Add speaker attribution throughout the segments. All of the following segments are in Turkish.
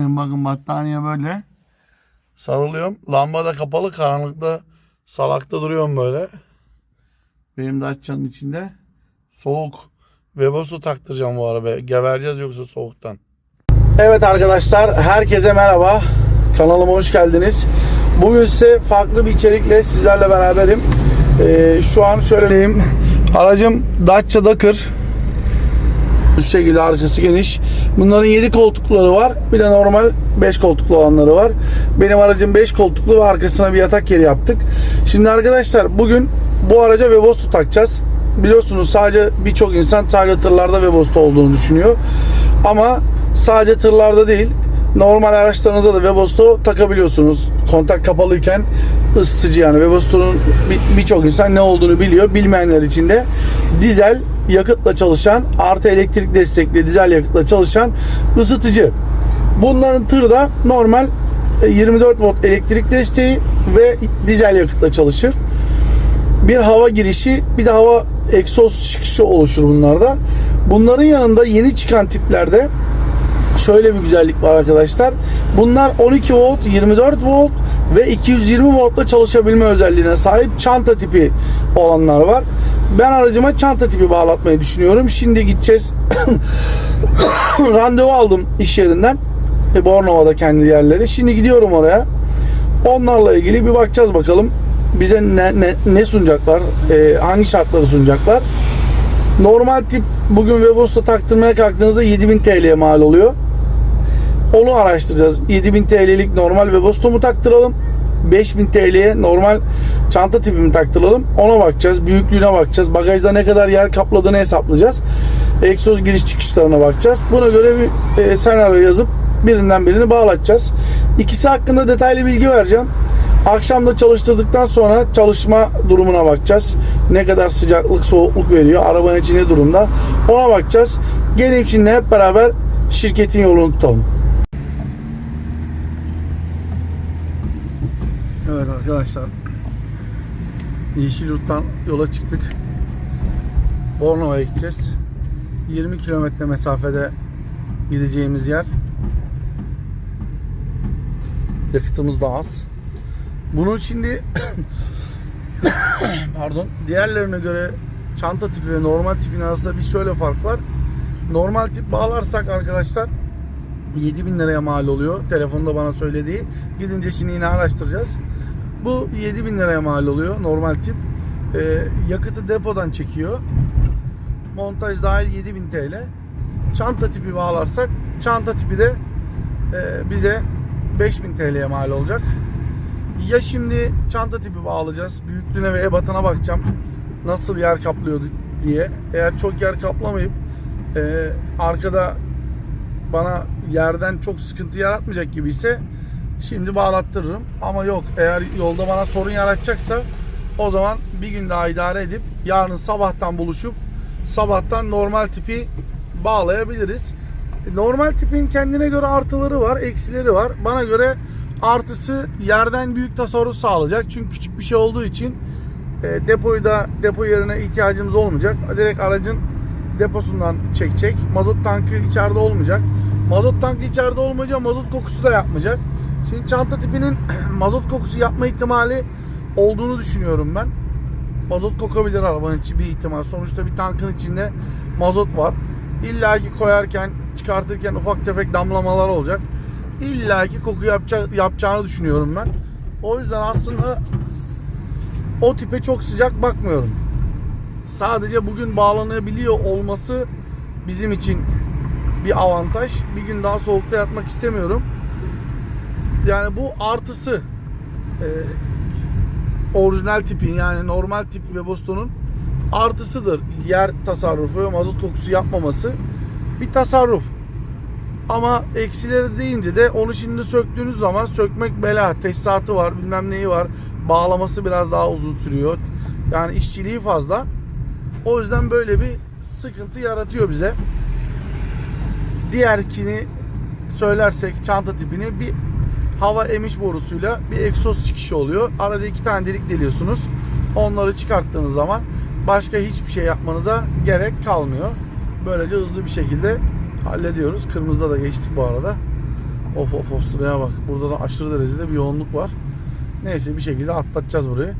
Speaker 1: Bakın battaniye böyle. Sarılıyorum. Lamba da kapalı. Karanlıkta salakta duruyorum böyle. Benim de açacağın içinde. Soğuk. Webasto taktıracağım bu araba. Gebereceğiz yoksa soğuktan. Evet arkadaşlar. Herkese merhaba. Kanalıma hoş geldiniz. Bugün size farklı bir içerikle sizlerle beraberim. Ee, şu an şöyle diyeyim. Aracım Dacia Dakar. Bu şekilde arkası geniş. Bunların 7 koltukları var. Bir de normal 5 koltuklu olanları var. Benim aracım 5 koltuklu ve arkasına bir yatak yeri yaptık. Şimdi arkadaşlar bugün bu araca Webasto takacağız. Biliyorsunuz sadece birçok insan sadece tırlarda Webasto olduğunu düşünüyor. Ama sadece tırlarda değil normal araçlarınıza da Webasto takabiliyorsunuz. Kontak kapalıyken ısıtıcı yani Webasto'nun bir- birçok insan ne olduğunu biliyor. Bilmeyenler için de dizel yakıtla çalışan artı elektrik destekli dizel yakıtla çalışan ısıtıcı. Bunların tırda normal e, 24 volt elektrik desteği ve dizel yakıtla çalışır. Bir hava girişi bir de hava egzoz çıkışı oluşur bunlarda. Bunların yanında yeni çıkan tiplerde şöyle bir güzellik var arkadaşlar. Bunlar 12 volt, 24 volt ve 220 voltla çalışabilme özelliğine sahip çanta tipi olanlar var. Ben aracıma çanta tipi bağlatmayı düşünüyorum. Şimdi gideceğiz. Randevu aldım iş yerinden. E, Bornova'da kendi yerleri. Şimdi gidiyorum oraya. Onlarla ilgili bir bakacağız bakalım. Bize ne, ne, ne sunacaklar? e, hangi şartları sunacaklar? Normal tip bugün Webasto taktırmaya kalktığınızda 7000 TL'ye mal oluyor. Onu araştıracağız. 7000 TL'lik normal Webasto mu taktıralım? 5000 TL'ye normal çanta tipi mi taktıralım? Ona bakacağız. Büyüklüğüne bakacağız. Bagajda ne kadar yer kapladığını hesaplayacağız. Egzoz giriş çıkışlarına bakacağız. Buna göre bir e, senaryo yazıp birinden birini bağlatacağız. İkisi hakkında detaylı bilgi vereceğim. Akşam da çalıştırdıktan sonra çalışma durumuna bakacağız. Ne kadar sıcaklık, soğukluk veriyor. Arabanın içi ne durumda. Ona bakacağız. Gelin şimdi hep beraber şirketin yolunu tutalım. Evet arkadaşlar. Yeşilyurt'tan yola çıktık. Bornova'ya gideceğiz. 20 kilometre mesafede gideceğimiz yer. Yakıtımız da az. Bunun şimdi pardon diğerlerine göre çanta tipi ve normal tipin arasında bir şöyle fark var. Normal tip bağlarsak arkadaşlar 7000 liraya mal oluyor. Telefonda bana söylediği. Gidince şimdi yine araştıracağız. Bu 7000 liraya mal oluyor normal tip. Ee, yakıtı depodan çekiyor. Montaj dahil 7000 TL. Çanta tipi bağlarsak çanta tipi de e, bize 5000 TL'ye mal olacak. Ya şimdi çanta tipi bağlayacağız. Büyüklüğüne ve ebatına bakacağım. Nasıl yer kaplıyor diye. Eğer çok yer kaplamayıp e, arkada bana yerden çok sıkıntı yaratmayacak gibi ise şimdi bağlattırırım. Ama yok eğer yolda bana sorun yaratacaksa o zaman bir gün daha idare edip yarın sabahtan buluşup sabahtan normal tipi bağlayabiliriz. Normal tipin kendine göre artıları var, eksileri var. Bana göre artısı yerden büyük tasarruf sağlayacak. Çünkü küçük bir şey olduğu için e, depoyu da depo yerine ihtiyacımız olmayacak. Direkt aracın deposundan çekecek. Mazot tankı içeride olmayacak. Mazot tankı içeride olmayacak, mazot kokusu da yapmayacak. Şimdi çanta tipinin mazot kokusu yapma ihtimali olduğunu düşünüyorum ben. Mazot kokabilir arabanın içi bir ihtimal. Sonuçta bir tankın içinde mazot var. İlla ki koyarken, çıkartırken ufak tefek damlamalar olacak. İlla ki koku yapacak, yapacağını düşünüyorum ben. O yüzden aslında o tipe çok sıcak bakmıyorum. Sadece bugün bağlanabiliyor olması bizim için bir avantaj. Bir gün daha soğukta yatmak istemiyorum. Yani bu artısı e, orijinal tipin yani normal tip ve Boston'un artısıdır. Yer tasarrufu ve mazot kokusu yapmaması bir tasarruf. Ama eksileri deyince de onu şimdi söktüğünüz zaman sökmek bela. Tesisatı var, bilmem neyi var. Bağlaması biraz daha uzun sürüyor. Yani işçiliği fazla. O yüzden böyle bir sıkıntı yaratıyor bize. Diğerkini söylersek çanta tipini bir hava emiş borusuyla bir egzoz çıkışı oluyor. Araca iki tane delik deliyorsunuz. Onları çıkarttığınız zaman başka hiçbir şey yapmanıza gerek kalmıyor. Böylece hızlı bir şekilde hallediyoruz. Kırmızıda da geçtik bu arada. Of of of sıraya bak. Burada da aşırı derecede bir yoğunluk var. Neyse bir şekilde atlatacağız burayı.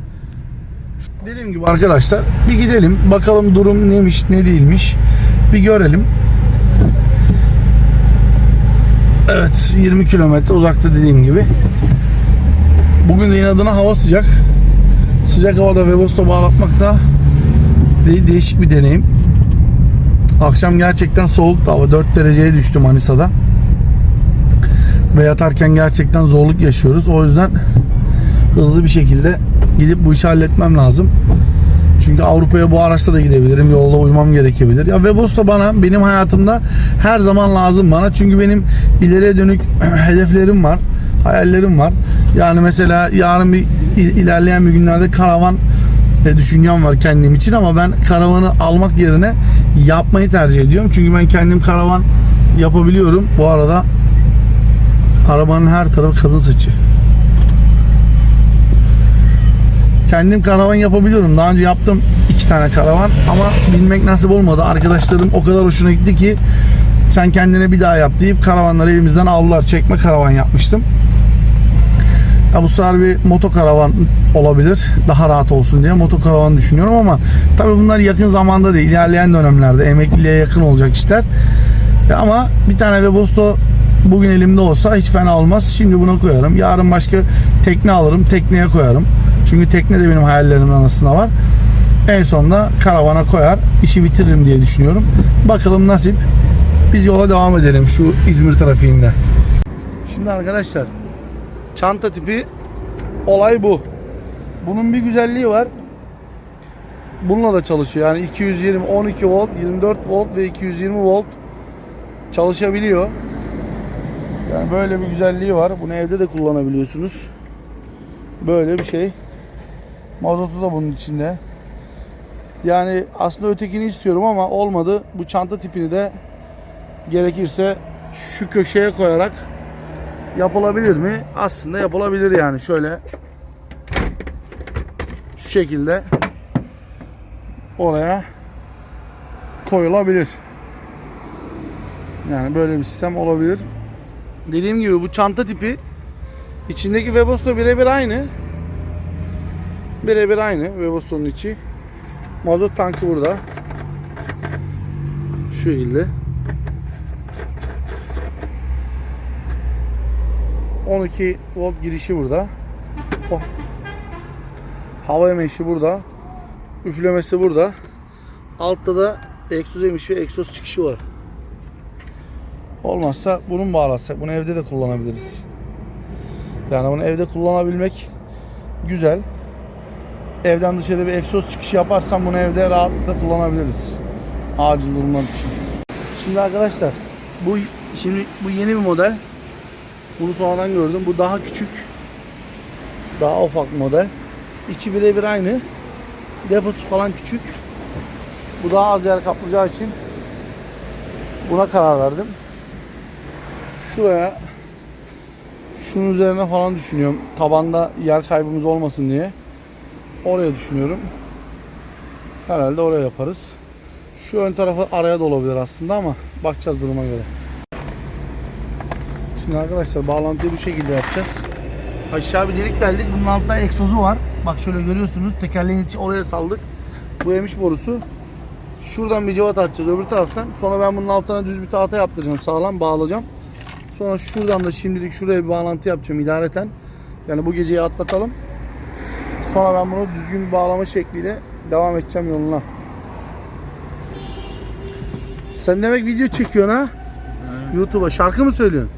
Speaker 1: Dediğim gibi arkadaşlar bir gidelim bakalım durum neymiş ne değilmiş bir görelim. Evet 20 kilometre uzakta dediğim gibi. Bugün de inadına hava sıcak. Sıcak havada Webasto bağlatmak da de- değişik bir deneyim. Akşam gerçekten soğuktu hava 4 dereceye düştü Manisa'da. Ve yatarken gerçekten zorluk yaşıyoruz. O yüzden hızlı bir şekilde gidip bu işi halletmem lazım. Çünkü Avrupa'ya bu araçla da gidebilirim. Yolda uyumam gerekebilir. Ya Webasto bana benim hayatımda her zaman lazım bana. Çünkü benim ileriye dönük hedeflerim var. Hayallerim var. Yani mesela yarın bir il- ilerleyen bir günlerde karavan e, düşüncem var kendim için ama ben karavanı almak yerine yapmayı tercih ediyorum. Çünkü ben kendim karavan yapabiliyorum. Bu arada arabanın her tarafı kadın saçı. Kendim karavan yapabiliyorum. Daha önce yaptım iki tane karavan ama bilmek nasip olmadı. Arkadaşlarım o kadar hoşuna gitti ki sen kendine bir daha yap deyip karavanları elimizden aldılar. Çekme karavan yapmıştım. Ya bu sefer bir moto karavan olabilir. Daha rahat olsun diye moto karavan düşünüyorum ama tabii bunlar yakın zamanda değil. ilerleyen dönemlerde emekliliğe yakın olacak işler. Ama bir tane Webasto bugün elimde olsa hiç fena olmaz. Şimdi buna koyarım. Yarın başka tekne alırım. Tekneye koyarım. Çünkü tekne de benim hayallerimin arasında var. En sonunda karavana koyar. işi bitiririm diye düşünüyorum. Bakalım nasip. Biz yola devam edelim şu İzmir trafiğinde. Şimdi arkadaşlar çanta tipi olay bu. Bunun bir güzelliği var. Bununla da çalışıyor. Yani 220, 12 volt, 24 volt ve 220 volt çalışabiliyor. Yani böyle bir güzelliği var. Bunu evde de kullanabiliyorsunuz. Böyle bir şey. Mazotu da bunun içinde. Yani aslında ötekini istiyorum ama olmadı. Bu çanta tipini de gerekirse şu köşeye koyarak yapılabilir mi? Aslında yapılabilir yani. Şöyle şu şekilde oraya koyulabilir. Yani böyle bir sistem olabilir. Dediğim gibi bu çanta tipi içindeki Webasto birebir aynı. Birebir aynı Webasto'nun içi. Mazot tankı burada. Şu şekilde. 12 volt girişi burada. Oh. Hava emişi burada. Üflemesi burada. Altta da egzoz emişi ve egzoz çıkışı var. Olmazsa bunun bağlasak bunu evde de kullanabiliriz. Yani bunu evde kullanabilmek güzel. Evden dışarı bir egzoz çıkışı yaparsam bunu evde rahatlıkla kullanabiliriz. Acil durumlar için. Şimdi arkadaşlar bu şimdi bu yeni bir model. Bunu sonradan gördüm. Bu daha küçük. Daha ufak model. İçi birebir aynı. Deposu falan küçük. Bu daha az yer kaplayacağı için buna karar verdim. Şuraya şunun üzerine falan düşünüyorum. Tabanda yer kaybımız olmasın diye. Oraya düşünüyorum. Herhalde oraya yaparız. Şu ön tarafı araya da olabilir aslında ama bakacağız duruma göre. Şimdi arkadaşlar bağlantıyı bu şekilde yapacağız. Aşağı bir delik deldik. Bunun altında egzozu var. Bak şöyle görüyorsunuz. Tekerleğin içi oraya saldık. Bu emiş borusu. Şuradan bir cıvata atacağız öbür taraftan. Sonra ben bunun altına düz bir tahta yaptıracağım. Sağlam bağlayacağım. Sonra şuradan da şimdilik şuraya bir bağlantı yapacağım idareten. Yani bu geceyi atlatalım. Sonra ben bunu düzgün bir bağlama şekliyle devam edeceğim yoluna. Sen demek video çekiyorsun ha? YouTube'a şarkı mı söylüyorsun?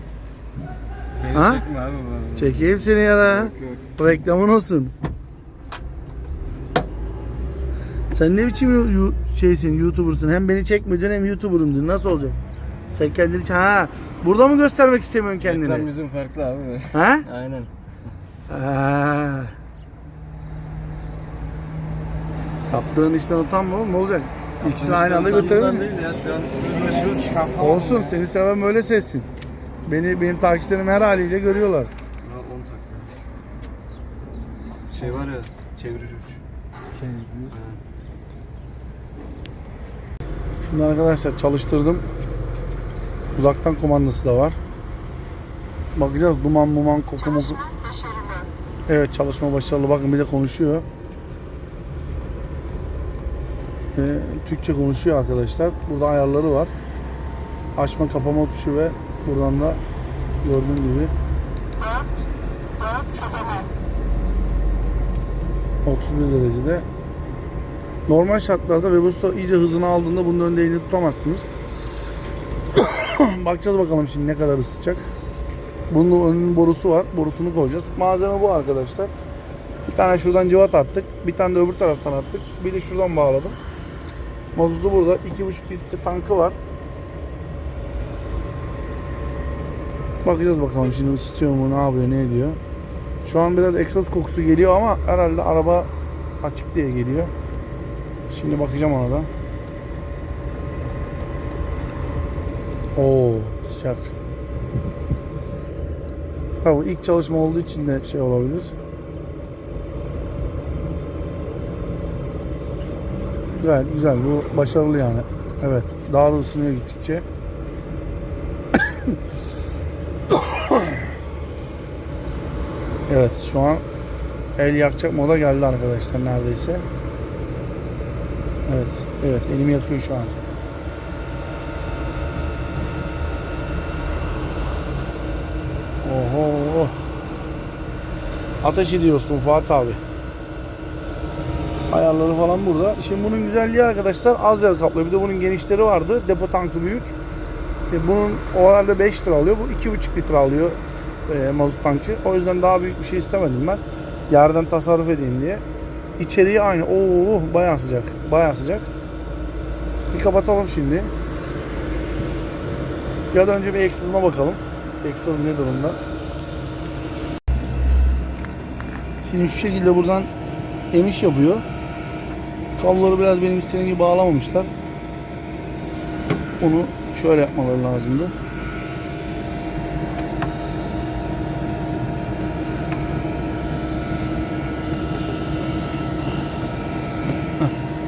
Speaker 2: Beni
Speaker 1: Ha?
Speaker 2: çekme abi.
Speaker 1: Çekeyim seni ya da.
Speaker 2: Yok yok.
Speaker 1: Reklamın olsun. Sen ne biçim şeysin, YouTuber'sın? Hem beni çekmedin hem YouTuber'ım diyorsun. Nasıl olacak? Sen kendini ha burada mı göstermek istemiyorsun
Speaker 2: Reklam
Speaker 1: kendini?
Speaker 2: bizim farklı abi.
Speaker 1: Ha?
Speaker 2: Aynen.
Speaker 1: Ha. Yaptığın işten utanma oğlum ne olacak? İkisini aynı anda götürebilir
Speaker 2: değil ya şu an üstümüzde başımız çıkan.
Speaker 1: Olsun seni seven böyle sevsin. Beni benim takipçilerim her haliyle görüyorlar.
Speaker 2: Ha, 10 takla. Şey var ya çevirici uç. Aynen.
Speaker 1: Şimdi arkadaşlar çalıştırdım. Uzaktan kumandası da var. Bakacağız duman muman koku moku. Evet çalışma başarılı. Bakın bir de konuşuyor. Ee, Türkçe konuşuyor arkadaşlar. Burada ayarları var. Açma kapama tuşu ve buradan da gördüğün gibi 31 derecede. Normal şartlarda Webusto iyice hızını aldığında bunun önünde elini tutamazsınız. Bakacağız bakalım şimdi ne kadar ısıtacak. Bunun önünün borusu var. Borusunu koyacağız. Malzeme bu arkadaşlar. Bir tane şuradan civat attık. Bir tane de öbür taraftan attık. Bir de şuradan bağladım. Mazotu burada. 2,5 litre tankı var. Bakacağız bakalım şimdi ısıtıyor mu, ne yapıyor, ne ediyor. Şu an biraz egzoz kokusu geliyor ama herhalde araba açık diye geliyor. Şimdi bakacağım ona da. Oo sıcak. Bu ilk çalışma olduğu için de şey olabilir. Güzel güzel bu başarılı yani. Evet daha da ısınıyor gittikçe. evet şu an el yakacak moda geldi arkadaşlar neredeyse. Evet evet elimi yakıyor şu an. Oho. Ateş ediyorsun Fuat abi. Ayarları falan burada. Şimdi bunun güzelliği arkadaşlar az yer kaplıyor. Bir de bunun genişleri vardı. Depo tankı büyük. E, bunun o herhalde 5 lira alıyor. Bu 2,5 litre alıyor e, mazot tankı. O yüzden daha büyük bir şey istemedim ben. Yerden tasarruf edeyim diye. İçeriği aynı. Oo bayağı sıcak. Bayağı sıcak. Bir kapatalım şimdi. Ya da önce bir egzozuna bakalım. Egzoz ne durumda? Şimdi şu şekilde buradan emiş yapıyor. Kabloları biraz benim istediğim gibi bağlamamışlar. Onu şöyle yapmaları lazımdı.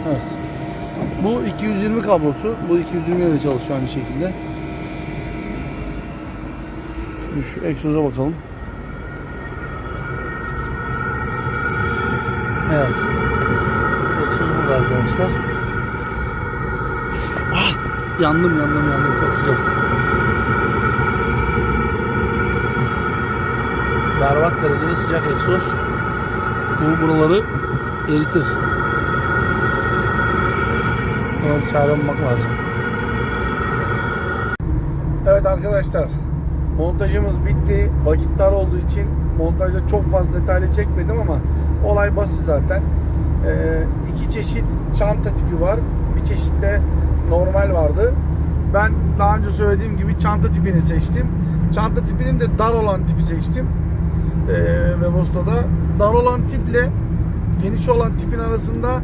Speaker 1: Evet. Bu 220 kablosu. Bu 220 ile de çalışıyor aynı şekilde. Şimdi şu egzoza bakalım. Evet. Arkadaşlar. Ah! Yandım yandım yandım çok sıcak. Berbat derecede sıcak egzoz. Bu buraları eritir. Buna bir çare bulmak lazım. Evet arkadaşlar. Montajımız bitti. Vakit dar olduğu için montajda çok fazla detaylı çekmedim ama olay basit zaten. Ee, iki çeşit çanta tipi var. Bir çeşit de normal vardı. Ben daha önce söylediğim gibi çanta tipini seçtim. Çanta tipinin de dar olan tipi seçtim. Ee, ve Bosto'da dar olan tiple geniş olan tipin arasında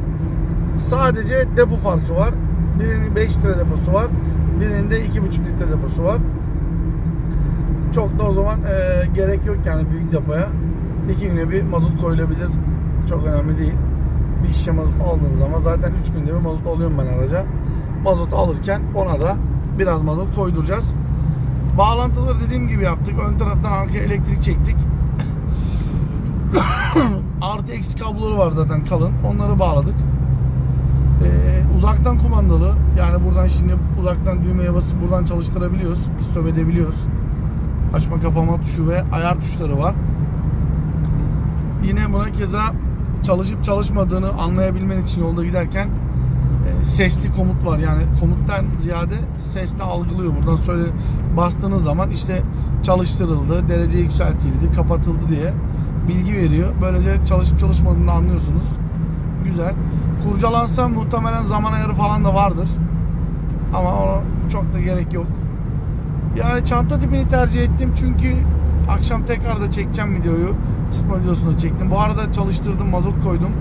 Speaker 1: sadece depo farkı var. Birinin 5 litre deposu var. Birinin de 2,5 litre deposu var. Çok da o zaman e, gerek yok yani büyük depoya. İki güne bir mazot koyulabilir. Çok önemli değil. Bir şişe mazot aldığın zaman zaten 3 günde bir mazot alıyorum ben araca. Mazot alırken ona da biraz mazot koyduracağız. Bağlantıları dediğim gibi yaptık. Ön taraftan arkaya elektrik çektik. Artı eksi kabloları var zaten kalın. Onları bağladık. Ee, uzaktan kumandalı. Yani buradan şimdi uzaktan düğmeye basıp buradan çalıştırabiliyoruz. Stop edebiliyoruz. Açma kapama tuşu ve ayar tuşları var. Yine buna keza çalışıp çalışmadığını anlayabilmen için yolda giderken e, sesli komut var. Yani komuttan ziyade sesle algılıyor. Buradan söyle bastığınız zaman işte çalıştırıldı, derece yükseltildi, kapatıldı diye bilgi veriyor. Böylece çalışıp çalışmadığını anlıyorsunuz. Güzel. Kurcalansa muhtemelen zaman ayarı falan da vardır. Ama ona çok da gerek yok. Yani çanta tipini tercih ettim çünkü akşam tekrar da çekeceğim videoyu. Isıtma videosunu çektim. Bu arada çalıştırdım, mazot koydum.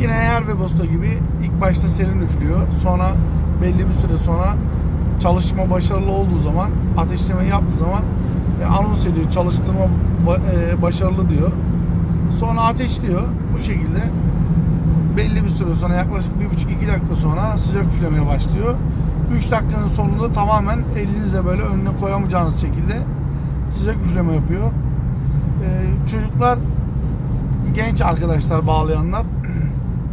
Speaker 1: Yine her Webasto gibi ilk başta serin üflüyor. Sonra belli bir süre sonra çalışma başarılı olduğu zaman, ateşlemeyi yaptığı zaman e, anons ediyor. Çalıştırma e, başarılı diyor. Sonra ateşliyor. Bu şekilde belli bir süre sonra yaklaşık 1,5-2 dakika sonra sıcak üflemeye başlıyor. 3 dakikanın sonunda tamamen elinize böyle önüne koyamayacağınız şekilde sıcak üfleme yapıyor. Ee, çocuklar genç arkadaşlar bağlayanlar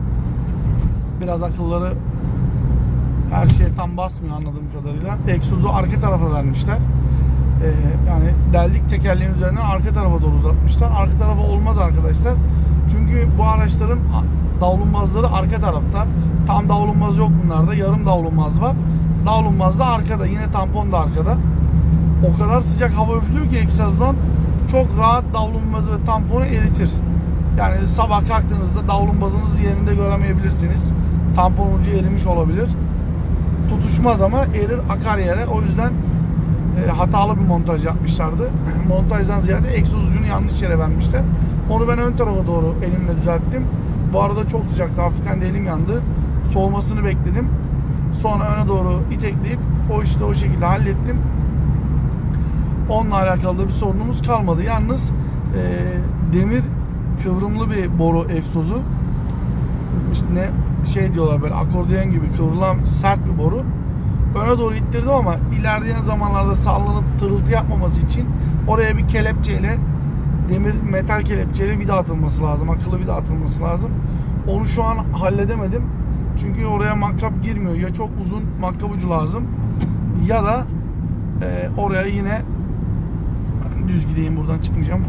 Speaker 1: biraz akılları her şeye tam basmıyor anladığım kadarıyla. Egzozu arka tarafa vermişler. Ee, yani deldik tekerleğin üzerinden arka tarafa doğru uzatmışlar. Arka tarafa olmaz arkadaşlar. Çünkü bu araçların davlumbazları arka tarafta. Tam davlumbaz yok bunlarda. Yarım davlumbaz var. Davlumbaz da arkada. Yine tampon da arkada. O kadar sıcak hava üflüyor ki egzozdan çok rahat davlumbazı ve tamponu eritir. Yani sabah kalktığınızda davlumbazınızı yerinde göremeyebilirsiniz. Tampon ucu erimiş olabilir. Tutuşmaz ama erir akar yere. O yüzden e, hatalı bir montaj yapmışlardı. Montajdan ziyade egzoz ucunu yanlış yere vermişler. Onu ben ön tarafa doğru elimle düzelttim. Bu arada çok sıcaktı. Hafiften de elim yandı. Soğumasını bekledim. Sonra öne doğru itekleyip o işte o şekilde hallettim. Onunla alakalı da bir sorunumuz kalmadı. Yalnız e, demir kıvrımlı bir boru egzozu. İşte ne şey diyorlar böyle akordeon gibi kıvrılan sert bir boru. Öne doğru ittirdim ama ilerleyen zamanlarda sallanıp tırıltı yapmaması için oraya bir kelepçeyle demir metal kelepçeyle vida atılması lazım. Akıllı vida atılması lazım. Onu şu an halledemedim. Çünkü oraya makkap girmiyor. Ya çok uzun makkap ucu lazım ya da e, oraya yine düz gideyim buradan çıkmayacağım.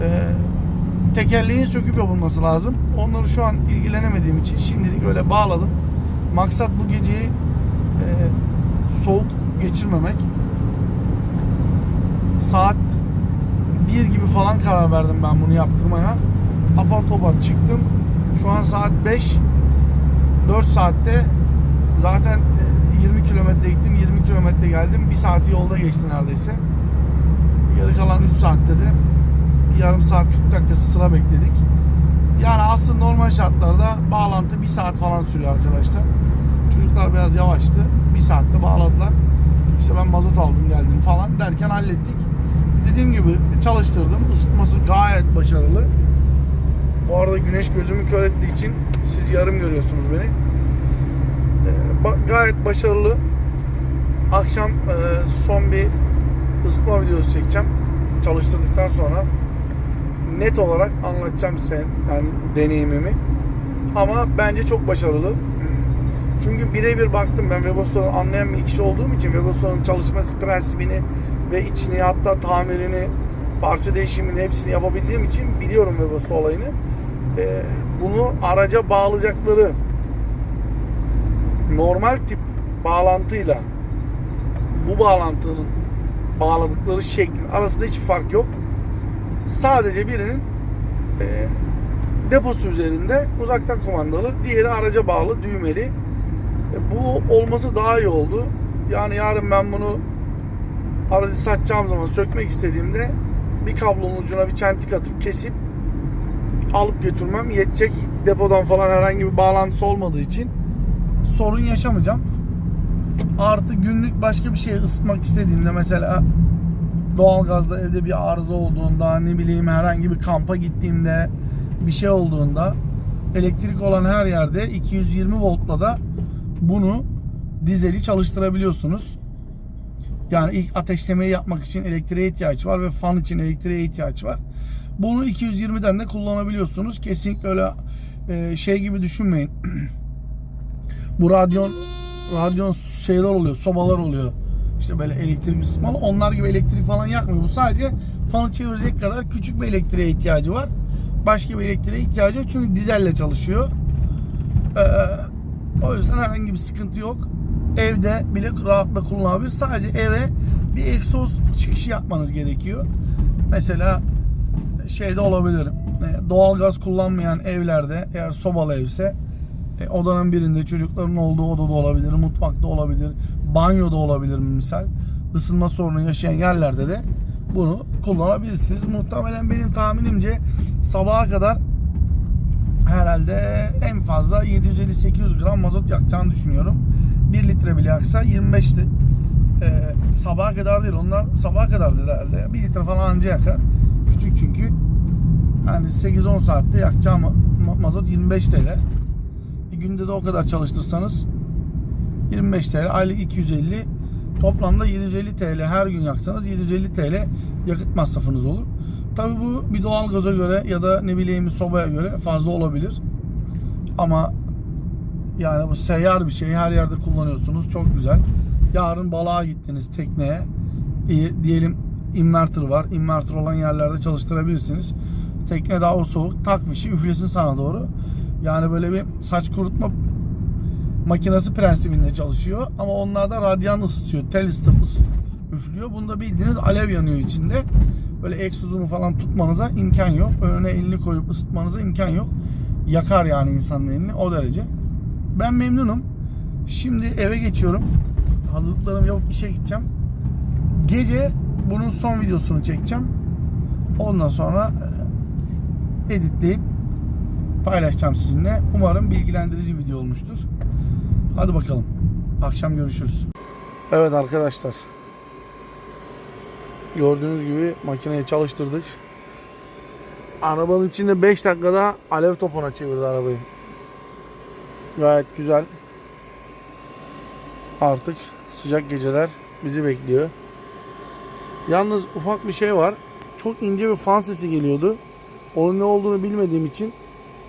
Speaker 1: E, tekerleğin söküp yapılması lazım. Onları şu an ilgilenemediğim için şimdilik öyle bağladım. Maksat bu geceyi e, soğuk geçirmemek. Saat 1 gibi falan karar verdim ben bunu yaptırmaya. Apar topar çıktım. Şu an saat 5. 4 saatte zaten e, 20 kilometre gittim, 20 kilometre geldim. Bir saati yolda geçti neredeyse. Geri kalan 3 saatte de bir yarım saat 40 dakika sıra bekledik. Yani aslında normal şartlarda bağlantı bir saat falan sürüyor arkadaşlar. Çocuklar biraz yavaştı. Bir saatte bağladılar. İşte ben mazot aldım geldim falan derken hallettik. Dediğim gibi çalıştırdım. Isıtması gayet başarılı. Bu arada güneş gözümü kör ettiği için siz yarım görüyorsunuz beni. Ee, ba- gayet başarılı. Akşam e, son bir ısıtma videosu çekeceğim. Çalıştırdıktan sonra net olarak anlatacağım size yani deneyimimi. Ama bence çok başarılı. Çünkü birebir baktım ben Webastone'u anlayan bir kişi olduğum için Webastone'un çalışması prensibini ve içini hatta tamirini parça değişimini hepsini yapabildiğim için biliyorum Webasto olayını. Ee, bunu araca bağlayacakları normal tip bağlantıyla bu bağlantının bağladıkları şeklin arasında hiçbir fark yok. Sadece birinin e, deposu üzerinde uzaktan kumandalı, diğeri araca bağlı, düğmeli. E, bu olması daha iyi oldu. Yani yarın ben bunu aracı satacağım zaman sökmek istediğimde bir kablonun ucuna bir çentik atıp kesip alıp götürmem yetecek. Depodan falan herhangi bir bağlantısı olmadığı için sorun yaşamayacağım. Artı günlük başka bir şey ısıtmak istediğimde mesela doğalgazda evde bir arıza olduğunda ne bileyim herhangi bir kampa gittiğimde bir şey olduğunda elektrik olan her yerde 220 voltla da bunu dizeli çalıştırabiliyorsunuz. Yani ilk ateşlemeyi yapmak için elektriğe ihtiyaç var ve fan için elektriğe ihtiyaç var. Bunu 220'den de kullanabiliyorsunuz. Kesinlikle öyle e, şey gibi düşünmeyin. Bu radyon radyon şeyler oluyor, sobalar oluyor. İşte böyle elektrik ısıtmalı. Onlar gibi elektrik falan yakmıyor. Bu sadece fanı çevirecek kadar küçük bir elektriğe ihtiyacı var. Başka bir elektriğe ihtiyacı yok. Çünkü dizelle çalışıyor. Ee, o yüzden herhangi bir sıkıntı yok. Evde bile rahatla kullanabilir. Sadece eve bir egzoz çıkışı yapmanız gerekiyor. Mesela şeyde olabilir. e, Doğalgaz kullanmayan evlerde eğer sobalı evse e, odanın birinde çocukların olduğu odada olabilir, mutfakta olabilir, banyoda olabilir misal. Isınma sorunu yaşayan yerlerde de bunu kullanabilirsiniz. Muhtemelen benim tahminimce sabaha kadar herhalde en fazla 750-800 gram mazot yakacağını düşünüyorum. 1 litre bile yaksa 25 li- e, sabaha kadar değil onlar sabaha kadar değil herhalde. 1 litre falan anca yakar. Küçük çünkü. Yani 8-10 saatte yakacağım ma- mazot 25 TL. E, günde de o kadar çalıştırsanız 25 TL aylık 250 Toplamda 750 TL her gün yaksanız 750 TL yakıt masrafınız olur. Tabi bu bir doğal gaza göre ya da ne bileyim bir sobaya göre fazla olabilir. Ama yani bu seyyar bir şey her yerde kullanıyorsunuz çok güzel. Yarın balığa gittiniz tekneye. İyi, diyelim inverter var. Inverter olan yerlerde çalıştırabilirsiniz. Tekne daha o soğuk. Tak fişi üflesin sana doğru. Yani böyle bir saç kurutma makinesi prensibinde çalışıyor. Ama onlarda radyan ısıtıyor. Tel ısıtıp ısıt- üflüyor. Bunda bildiğiniz alev yanıyor içinde. Böyle egzozunu falan tutmanıza imkan yok. Önüne elini koyup ısıtmanıza imkan yok. Yakar yani insanın elini o derece. Ben memnunum. Şimdi eve geçiyorum. Hazırlıklarımı yapıp işe gideceğim. Gece bunun son videosunu çekeceğim. Ondan sonra e, editleyip paylaşacağım sizinle. Umarım bilgilendirici video olmuştur. Hadi bakalım. Akşam görüşürüz. Evet arkadaşlar. Gördüğünüz gibi makineyi çalıştırdık. Arabanın içinde 5 dakikada alev topuna çevirdi arabayı. Gayet güzel. Artık sıcak geceler bizi bekliyor. Yalnız ufak bir şey var. Çok ince bir fan sesi geliyordu. Onun ne olduğunu bilmediğim için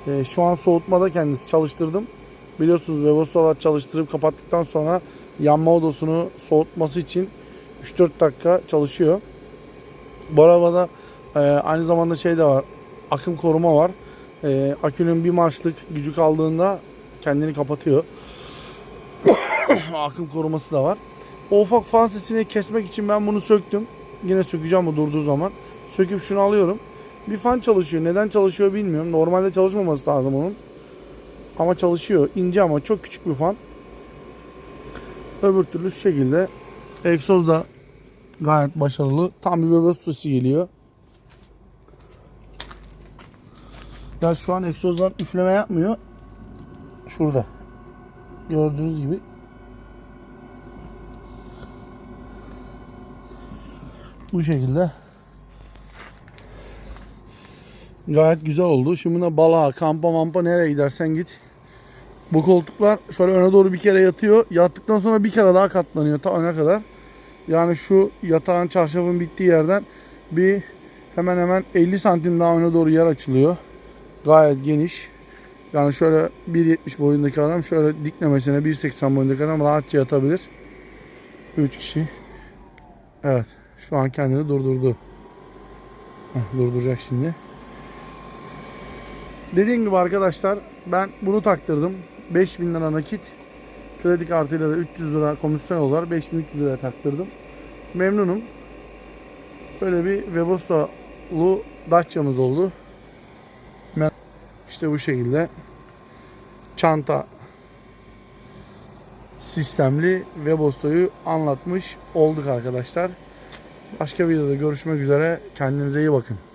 Speaker 1: e, şu an soğutmada kendisi çalıştırdım. Biliyorsunuz Webastolar çalıştırıp kapattıktan sonra yanma odasını soğutması için 3-4 dakika çalışıyor. Bu arabada e, aynı zamanda şey de var. Akım koruma var. E, akünün bir marşlık gücü kaldığında kendini kapatıyor. Akım koruması da var. O ufak fan sesini kesmek için ben bunu söktüm. Yine sökeceğim bu durduğu zaman. Söküp şunu alıyorum. Bir fan çalışıyor. Neden çalışıyor bilmiyorum. Normalde çalışmaması lazım onun. Ama çalışıyor. İnce ama çok küçük bir fan. Öbür türlü şu şekilde. Egzoz da gayet başarılı. Tam bir Weber sesi geliyor. Ya şu an egzozdan üfleme yapmıyor. Şurada. Gördüğünüz gibi. Bu şekilde. Gayet güzel oldu. Şimdi buna balığa, kampa mampa nereye gidersen git. Bu koltuklar şöyle öne doğru bir kere yatıyor. Yattıktan sonra bir kere daha katlanıyor ta öne kadar. Yani şu yatağın çarşafın bittiği yerden bir hemen hemen 50 santim daha öne doğru yer açılıyor. Gayet geniş. Yani şöyle 1.70 boyundaki adam şöyle diklemesine 1.80 boyundaki adam rahatça yatabilir. 3 kişi. Evet. Şu an kendini durdurdu. Durduracak şimdi. Dediğim gibi arkadaşlar ben bunu taktırdım. 5000 lira nakit. Kredi kartıyla da 300 lira komisyon olarak 5300 liraya taktırdım. Memnunum. Böyle bir Webasto'lu Dacia'mız oldu. İşte bu şekilde çanta sistemli Webasto'yu anlatmış olduk arkadaşlar. Başka videoda görüşmek üzere. Kendinize iyi bakın.